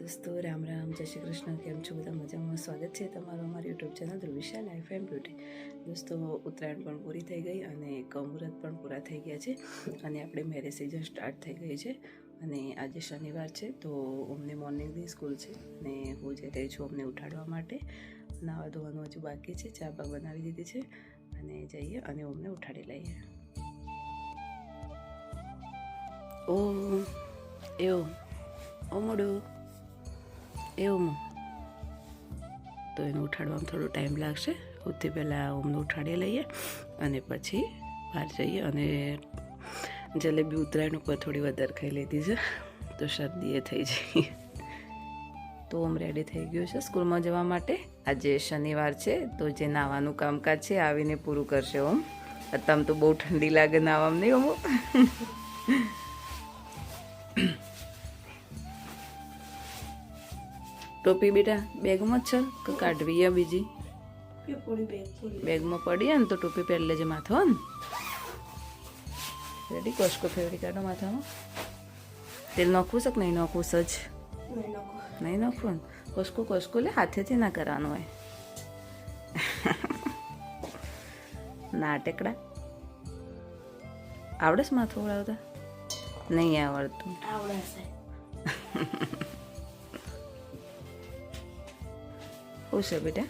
દોસ્તો, રામ રામ, જય શ્રી કૃષ્ણ, કેમ છો બધા? મજામાં? સ્વાગત છે તમારું અમારી YouTube channel Dhruvisha life and beauty દોસ્તો, ઉત્તરાયણ પણ પૂરી થઈ ગઈ અને કમુહૂર્ત પણ પૂરા થઈ ગયા છે અને આપણે મેરેજ સિઝન સ્ટાર્ટ થઈ ગઈ છે અને આજે શનિવાર છે, તો અમને મોર્નિંગની સ્કૂલ છે અને હું જઈ રહી છું અમને ઉઠાડવા માટે નાવા ધોવાનું હજુ બાકી છે, ચા બા બનાવી દીધી છે અને જઈએ અને અમને ઉઠાડી લઈએ. ઓ એવું? ઓ મોડું એવું તો એને ઉઠાડવામાં થોડો ટાઈમ લાગશે. સૌથી પહેલાં ઓમને ઉઠાડી લઈએ અને પછી બહાર જઈએ અને જલેબી ઉત્તરાયણ ઉપર થોડી વધારે ખાઈ લીધી છે. તો શરદી એ થઈ જઈ. તો ઓમ રેડી થઈ ગયું છે સ્કૂલમાં જવા માટે. આજે શનિવાર છે, તો જે નાવાનું કામકાજ છે, આવીને પૂરું કરશે ઓમ. અત્યારે તો બહુ ઠંડી લાગે નાવામાં નહીં ઓમ. ટોપી બેટા બેગમાં જ છે કે કાઢવી આ બીજી? બેગમાં પડી ને તો ટોપી પહેરી લેજે માથો ને. રેડી કોસ્કો ફેવરી કાઢો માથામાં. તેલ નાખવું છે કે નહીં નાખવું સજ નહીં નાખવું ને? કોસ્કો કોસ્કો લે હાથેથી ના કરવાનું હોય. ના ટેકડા. આવડે છે માથું ઉડાવતા? નહીં આવડતું. આવડે છે. બેટા.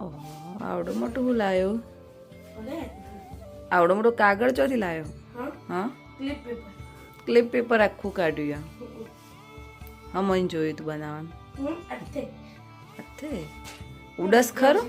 ઓહો આવડો મોટું હું લાયો? આવડો મોટો કાગળ ચોથી લાયો? હા. Clip paper. આખું કાઢ્યું હા મને જોયું તું બનાવવાનું. અથે ઉડસ ખરું?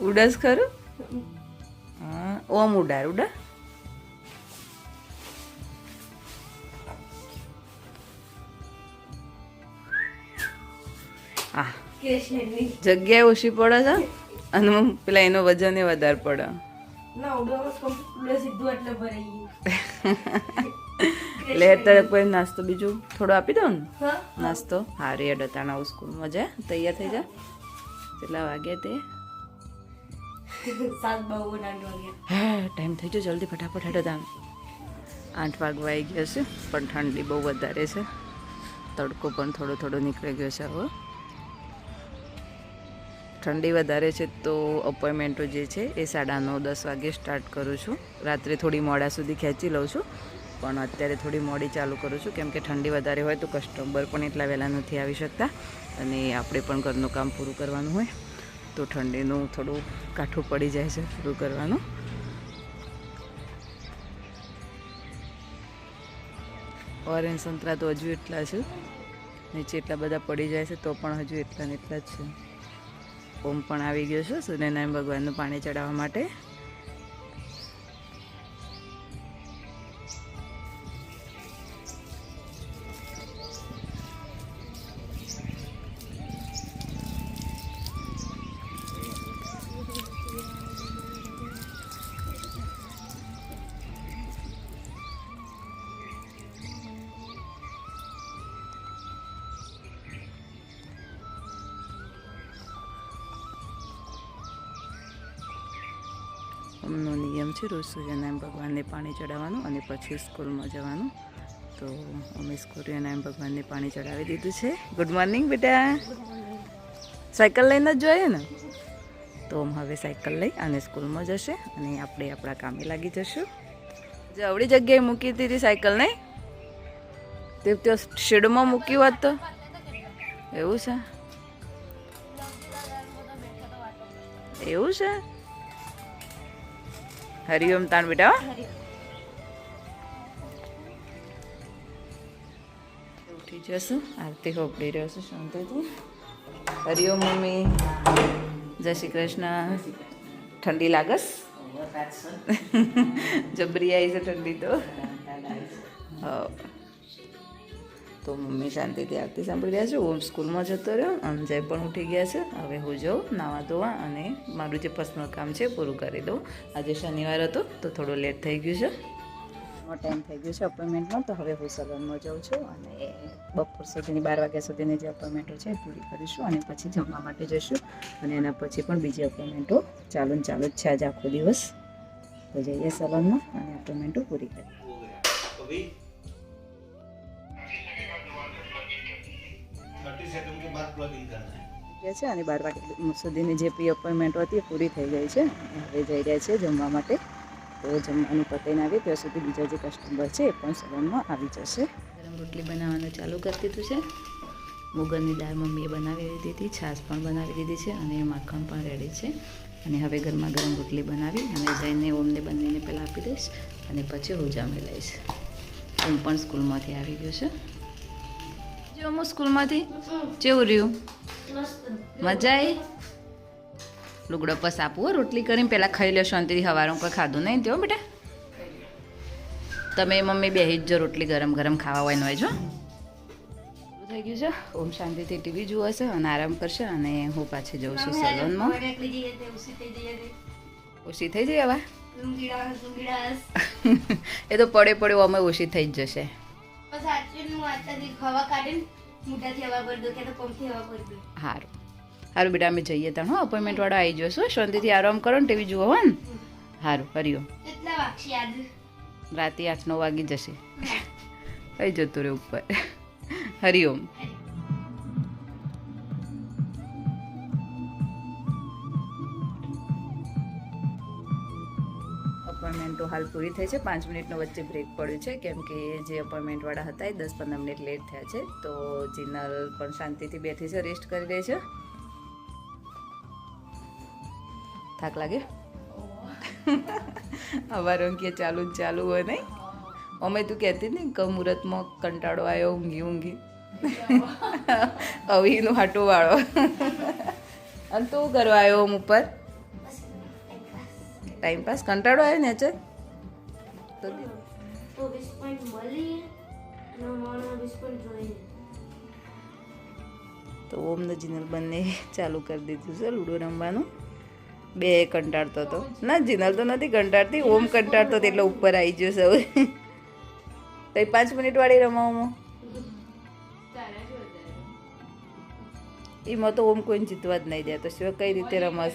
ઉડસ ખરું? હા ઓમ ઉડાર ઉડા જગ્યાએ ઓછી પડે છે? અને પેલા એનો વજન એ વધારે પડે. એટલે અત્યારે કોઈ નાસ્તો બીજું થોડો આપી દઉં ને? નાસ્તો? હા રેડ હતા આવું સ્કૂલમાં જાય તૈયાર થઈ જા? કેટલા વાગ્યા. તે ટાઈમ થઈ ગયો. જલ્દી ફટાફટ હેડો આઠ વાગવા આવી ગયા છે પણ ઠંડી બહુ વધારે છે. તડકો પણ થોડો થોડો નીકળી ગયો છે હવે ઠંડી વધારે છે તો અપોઇન્ટમેન્ટો જે છે એ સાડા નવ, દસ વાગે સ્ટાર્ટ કરું છું. રાત્રે થોડી મોડા સુધી ખેંચી લઉં છું. પણ અત્યારે થોડી મોડી ચાલુ કરું છું. કેમ કે ઠંડી વધારે હોય તો કસ્ટમર પણ એટલા વહેલા નથી આવી શકતા. અને આપણે પણ ઘરનું કામ પૂરું કરવાનું હોય તો ઠંડીનું થોડું કાઠું પડી જાય છે પૂરું કરવાનું. ઓરેન્જ સંતરા તો હજુ એટલા છે. નીચે એટલા બધા પડી જાય છે તો પણ હજુ એટલા ને એટલા જ છે. ઓમ પણ આવી ગયો છે સૂર્યનારાયણ ભગવાનનું પાણી ચડાવવા માટે. એમનો નિયમ છે, રોજ સૂર્યનારાયણ ભગવાનને પાણી ચડાવવાનું અને પછી સ્કૂલમાં જવાનું. તો અમે સૂર્યનારાયણ ભગવાનને પાણી ચડાવી દીધું છે. ગુડ મોર્નિંગ બેટા. સાયકલ લઈને જ જોઈએ ને? તો હવે સાયકલ લઈ અને સ્કૂલમાં જશે અને આપણે આપણા કામે લાગી જશું. જવડી જગ્યાએ મૂકી દીધી સાયકલ નહીં તે ત્યાં શેડમાં મૂકી હોત તો. એવું છે? એવું છે? હરિઓમ તાણ બેટા. ઉઠી જશું આરતી હોપડી રહ્યો છું શાંતિથી હરિઓમ મમ્મી જય શ્રી કૃષ્ણ ઠંડી લાગસ જબરી આવી છે ઠંડી તો હા તો મમ્મી શાંતિથી આરતી સાંભળી રહ્યા છે. ઓમ સ્કૂલમાં જતો રહ્યો. અંજય પણ ઉઠી ગયા છે. હવે હું જાઉં નાવા ધોવા અને મારું જે પર્સનલ કામ છે પૂરું કરી દઉં. આજે શનિવાર હતો તો થોડું લેટ થઈ ગયું છે. ટાઈમ થઈ ગયો છે અપોઇન્ટમેન્ટમાં તો હવે હું સલૂનમાં જાઉં છું અને બપોર સુધીની બાર વાગ્યા સુધીની જે અપોઇન્ટમેન્ટો છે એ પૂરી કરીશું અને પછી જમવા માટે જઈશું. અને એના પછી પણ બીજી અપોઇન્ટમેન્ટો ચાલુ ને ચાલુ જ છે આજે આખો દિવસ. તો જઈએ સલૂનમાં અને અપોઇન્ટમેન્ટો પૂરી કરીએ. ગયા છે અને બાર વાગ્યા સુધીની જે પ્રી અપોઇન્ટમેન્ટ હતી એ પૂરી થઈ ગઈ છે. હવે જઈ રહ્યા છે જમવા માટે. તો જમવાનું પતાઈને આવે ત્યાં સુધી બીજા જે કસ્ટમર છે એ પણ સલોનમાં આવી જશે. ગરમ રોટલી બનાવવાનું ચાલુ કરી દીધું છે. મુગરની દાળ મમ્મીએ બનાવી દીધી છાશ પણ બનાવી દીધી છે અને માખણ પણ રેડી છે. અને હવે ગરમા ગરમ રોટલી બનાવી અને જઈને ઓમને બંનેને પહેલાં આપી દઈશ અને પછી હું જામી લઈશ. ઓમ પણ સ્કૂલમાંથી આવી ગયો છે. જો હું સ્કૂલમાંથી કેવું રહ્યું. મજા આવી લુગડો પસ આપવો રોટલી કરીને પહેલાં ખાઈ લો શાંતિથી હવારમાં કોઈ ખાધું નહીં. તેઓ બેટા. તમે મમ્મી બેહી જ જો રોટલી ગરમ ગરમ ખાવા હોય નો જો. થઈ ગયું છે? ઓમ શાંતિથી ટીવી જુઓ છે અને આરામ કરશે અને હું પાછી જઉં છું સલોનમાં. ઓછી થઈ જઈ હવે? એ તો પડે પડે અમે ઓછી થઈ જ જશે. સારું સારું બેટા અમે જઈએ ત્યાં હો. અપોઇન્ટમેન્ટ વાળો આવી જશો શાંતિથી આરામ કરો ને ટીવી જુઓ ને. સારું હરિઓમ રાતે આઠ નવ વાગી જશે. કઈ જતું રહે ઉપર. હરિઓમ અપોઇન્ટમેન્ટ હાલ પૂરી થઈ છે. પાંચ મિનિટનો વચ્ચે બ્રેક પડ્યું છે. કેમ કે જે અપોઇન્ટમેન્ટવાળા હતા એ દસ પંદર મિનિટ લેટ થયા છે. તો જીનલ પણ શાંતિથી બેઠી છે રેસ્ટ કરી રહી છે. થાક લાગે? અમારો કે ચાલુ જ ચાલુ હોય નહીં. અમે તું કહેતી ને કે મુહૂર્તમાં કંટાળો આવ્યો, ઊંઘી ઊંઘી. અવીનું હાટો વાળો. અને તું કરવા આવ્યો ઓમ ઉપર? ટાઈમ પાસ કંટાળો આવ્યો ને અચર તો. તો ઓમ જીનલ બંને ચાલુ કરી દીધું છે લૂડો રમવાનું. બે કંટાળતો હતો ના જીનલ તો નથી કંટાળતી ઓમ કંટાળતો એટલે ઉપર આવી ગયો સૌ તો પાંચ મિનિટ વાળી રમવામાં એમાં તો ઓમ કોઈને જીતવા જ નહીં દે તો શું કઈ રીતે રમસ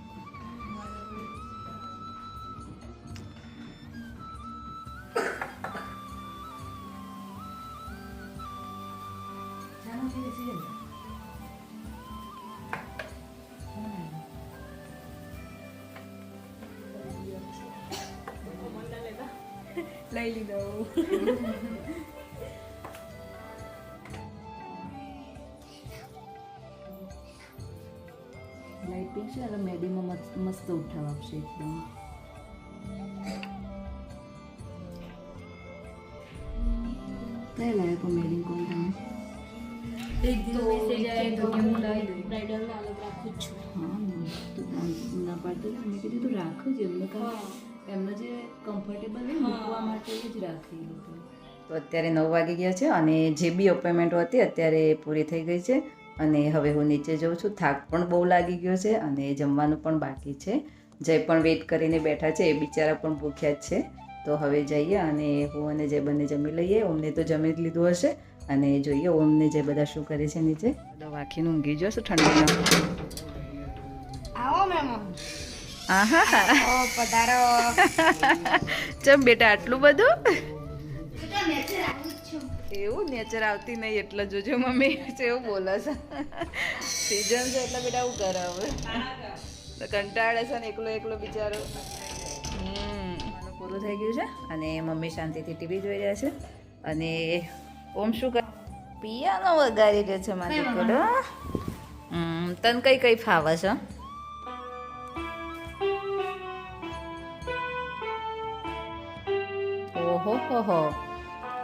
લઈ લીધો લાઈટ પિંક છે એટલે મેડીમાં મસ્ત મસ્ત ઉઠાવ આપશે એકદમ કઈ લાયકો મેડિંગ કોણ તમે એક દિવસ મેસેજ આવ્યો તો કે હું લાવી દઉં બ્રાઇડલને અલગ રાખું છું હા તું ના પાડતો મેં કીધું તું રાખો જ એમને કાંઈ એમને જે કમ્ફર્ટેબલ હોય મૂકવા માટે જ રાખી તો અત્યારે નવ વાગી ગયા છે અને જે બી અપોઇન્ટમેન્ટ હતી અત્યારે પૂરી થઈ ગઈ છે. અને હવે હું નીચે જઉં છું. થાક પણ બહુ લાગી ગયો છે અને જમવાનું પણ બાકી છે. જે પણ વેઇટ કરીને બેઠા છે એ બિચારા પણ ભૂખ્યા જ છે. તો હવે જઈએ અને હું અને જે બંને જમી લઈએ. ઓમને તો જમી જ લીધું હશે. અને જોઈએ ઓમને જે બધા શું કરે છે નીચે. બધા વાંખીને ઊંઘી જશે ઠંડીમાં. આવો પધારો ચમ બેટા આટલું બધું? તો નેચર આવું જ છું એવું નેચર આવતી નહીં એટલે જોજો મમ્મી એવું બોલે છે. સિઝન છે એટલે બેટા આવું કરે હવે? કંટાળે છે ને એકલો એકલો બિચારો. હમ. પૂરું થઈ ગયું છે અને મમ્મી શાંતિથી ટીવી જોઈ રહ્યા છે અને ઓમ શું કર? પિયાનો વગાડી રહ્યો છે મારી દીકરો હમ તને કઈ કઈ ફાવે છે? ઓહો હો હો.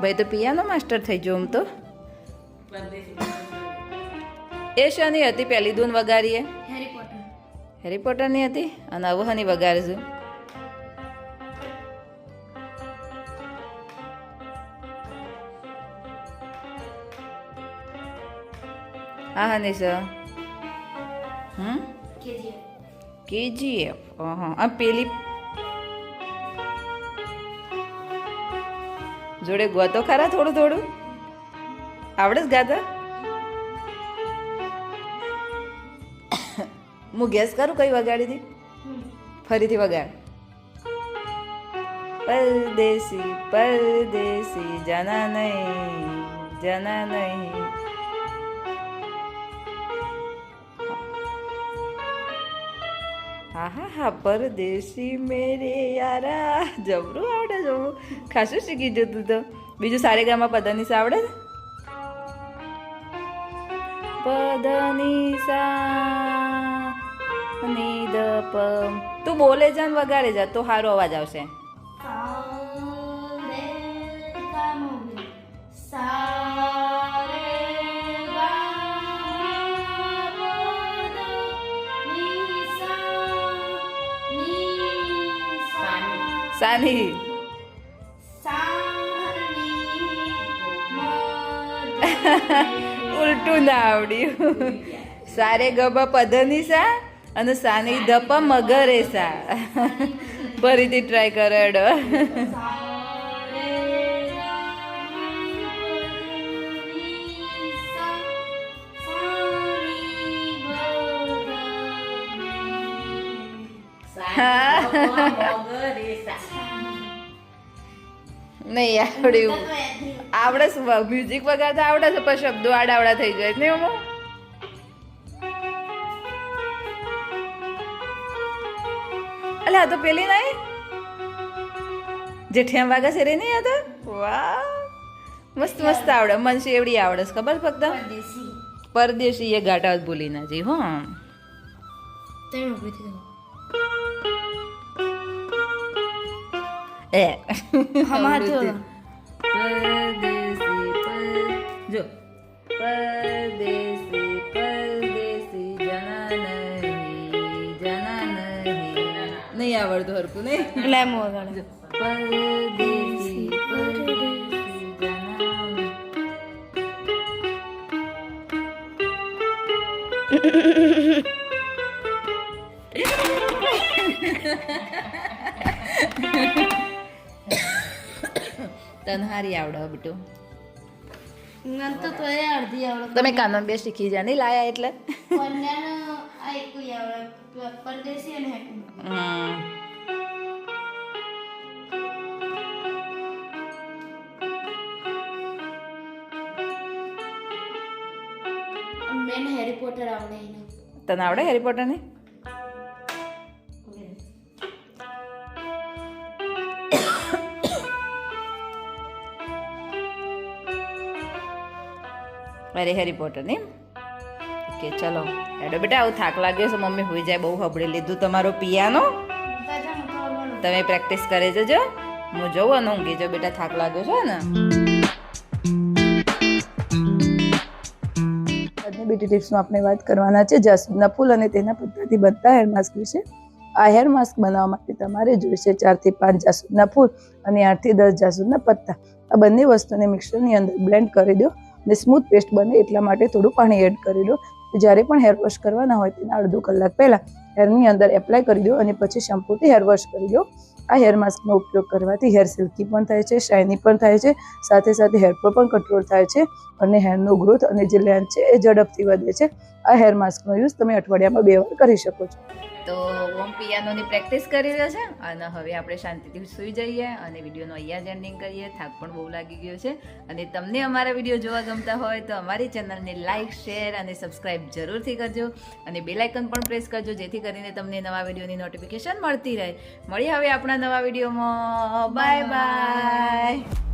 ભાઈ તો પિયાનો માસ્ટર થઈ ગયો આમ તો. એ શાની હતી પહેલી ધૂન વગાડીએ હેરી પોટર હેરી પોટરની હતી? અને હવે હની વગાડીશું હા હા નિશા હમ? કેજીએફ. હા પેલી જોડે ગોતો ખરા થોડું થોડું? આવડે જ ગાતા હું ગેસ કરું કઈ વગાડી હતી ફરીથી વગાડ. પરદેશી પરદેશી, જાના નહીં, જના નહીં. હા હા હા પરદેશી મેરે યારા. જબરું આવડે જવું ખાસું શીખી જતું તો બીજું સારેગામાં પદની આવડે? ને પદની સા તું બોલે જા ને વગાડે જા. તો સારો અવાજ આવશે. સાની. ઉલટું ના આવડ્યું. સારે ગબા પધની સા અને સાની ધપ મગરે સા. ફરીથી ટ્રાય કરો એડો નહીં આવડ્યું આવડે મ્યુઝિક વગાડતા આવડે છે પણ શબ્દો આડાવડા થઈ જાય ને હું અલે આ તો પેલી નહીં જેઠિયા વાગા છે રે નહીં આ તો? વાહ. મસ્ત મસ્ત આવડે. મન એવડી આવડે છે ખબર ફક્ત? પરદેશી. એ ગાટા ભૂલી ના જઈ હો. એ. પરદેસી પર જો. પરદેસી પરદેસી જના નહીં જના નહીં નહીં આવડતું હરકું નહીં? એટલે એમ વગાડે પરદેસી પરદેસી જના તને હારી આવડે બેટું. તમે કાનન બે શીખી જા નહીં લાયા એટલે? તને આવડે હેરી પોટર ને અરે હેરી પોટર ને ઓકે ચલો, હેડો બેટા, આવું થાક લાગ્યો છે, મમ્મી હોઈ જાય, બહુ હબડી લીધું તમારો પિયાનો. તમે પ્રેક્ટિસ કરે જજો. હું જોઉં અને ઊંઘી જાઉં બેટા, થાક લાગ્યો છે ને. બ્યુટી ટિપ્સમાં આપણે વાત કરવાના છે જાસૂદના ફૂલ અને તેના પત્તાથી બનતા હેર માસ્ક વિશે. આ હેર માસ્ક બનાવવા માટે તમારે જોઈશે ચારથી પાંચ જાસૂદના ફૂલ અને આઠથી દસ જાસૂદના પત્તા. આ બંને વસ્તુને મિક્સરની અંદર બ્લેન્ડ કરી દો. અને સ્મૂથ પેસ્ટ બને એટલા માટે થોડું પાણી એડ કરી લો. જ્યારે પણ હેર વોશ કરવાના હોય તેના અડધો કલાક પહેલાં હેરની અંદર એપ્લાય કરી દો અને પછી શેમ્પૂથી હેર વોશ કરી દો આ હેર માસ્કનો ઉપયોગ કરવાથી હેર સિલ્કી પણ થાય છે શાઇની પણ થાય છે, સાથે સાથે હેર પર પણ કંટ્રોલ થાય છે અને હેરનો ગ્રોથ અને જે લેન્થ છે એ ઝડપથી વધે છે. આ હેર માસ્કનો યુઝ તમે અઠવાડિયામાં બે વાર કરી શકો છો. તો ઓમ પિયાનોની પ્રેક્ટિસ કરી રહ્યો છે અને હવે આપણે શાંતિથી સૂઈ જઈએ અને વિડીયોનો અહીંયા જ એન્ડિંગ કરીએ. થાક પણ બહુ લાગી ગયો છે અને તમને અમારા વીડિયો જોવા ગમતા હોય તો અમારી ચેનલને લાઇક શેર અને સબસ્ક્રાઇબ જરૂરથી કરજો અને બેલાઇકન પણ પ્રેસ કરજો જેથી કરીને તમને નવા વિડીયોની નોટિફિકેશન મળતી રહે. મળી હવે આપણા નવા વિડીયોમાં. Bye bye